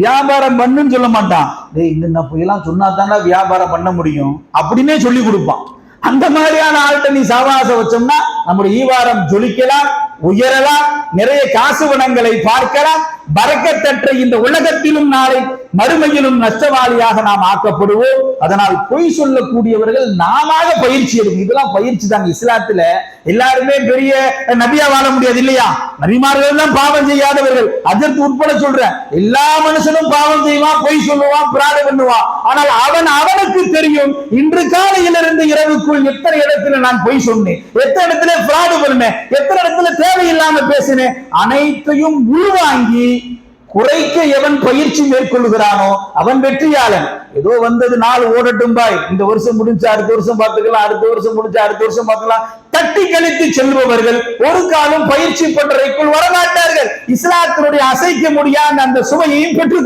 வியாபாரம் பண்ணுன்னு சொல்ல மாட்டான். டேய் இந்த புயலாம் சொன்னா தானே வியாபாரம் பண்ண முடியும். அப்படின்னே சொல்லி கொடுப்பான். அந்த மாதிரியான ஆள்கிட்ட நீ சவாசம் வச்சோம்னா நம்முடைய ஈவாரம் ஜொலிக்கலாம் உயரலாம் நிறைய காசு வனங்களை பார்க்கலாம். பறக்கத்தற்ற இந்த உலகத்திலும் நாளை மறுமையிலும் நஷ்டவாளியாக நாம் ஆக்கப்படுவோம். அதனால் பொய் சொல்லக்கூடியவர்கள் நாம பயிற்சி எடுக்கும் இதெல்லாம் பயிற்சி தாங்க இஸ்லாத்துல எல்லாருமே பெரிய நபியா வாழ முடியாது இல்லையா? நபிமார்கள் தான் பாவம் செய்யாதவர்கள். அதற்கு உட்பட சொல்றேன். எல்லா மனுஷனும் பாவம் செய்வான் பொய் சொல்லுவான் பிராடு பண்ணுவான். ஆனால் அவன் அவனுக்கு தெரியும். தெரியும் இன்று காலையிலிருந்து இரவுக்குள் எத்தனை இடத்துல நான் பொய் சொன்னேன்? எத்தனை இடத்துல பிராடு பண்ணேன் எத்தனை இடத்துல தேவையில்லாம பேசினேன்? அனைத்தையும் உள்வாங்கி குறைக்க எவன் பயிற்சி மேற்கொள்கிறானோ அவன் வெற்றியாளன். ஏதோ வந்தது நாள் ஓடட்டும் பாய். இந்த வருஷம் முடிஞ்சு அடுத்த வருஷம் பார்த்துக்கலாம் அடுத்த வருஷம் முடிஞ்சு அடுத்த வருஷம் பார்த்துக்கலாம். தட்டி கழித்து செல்பவர்கள் ஒரு காலம் பயிற்சி பட்டறைக்குள் வரமாட்டார்கள். இஸ்லாத்தினுடைய அசைக்க முடியாத அந்த சுவையையும் பெற்று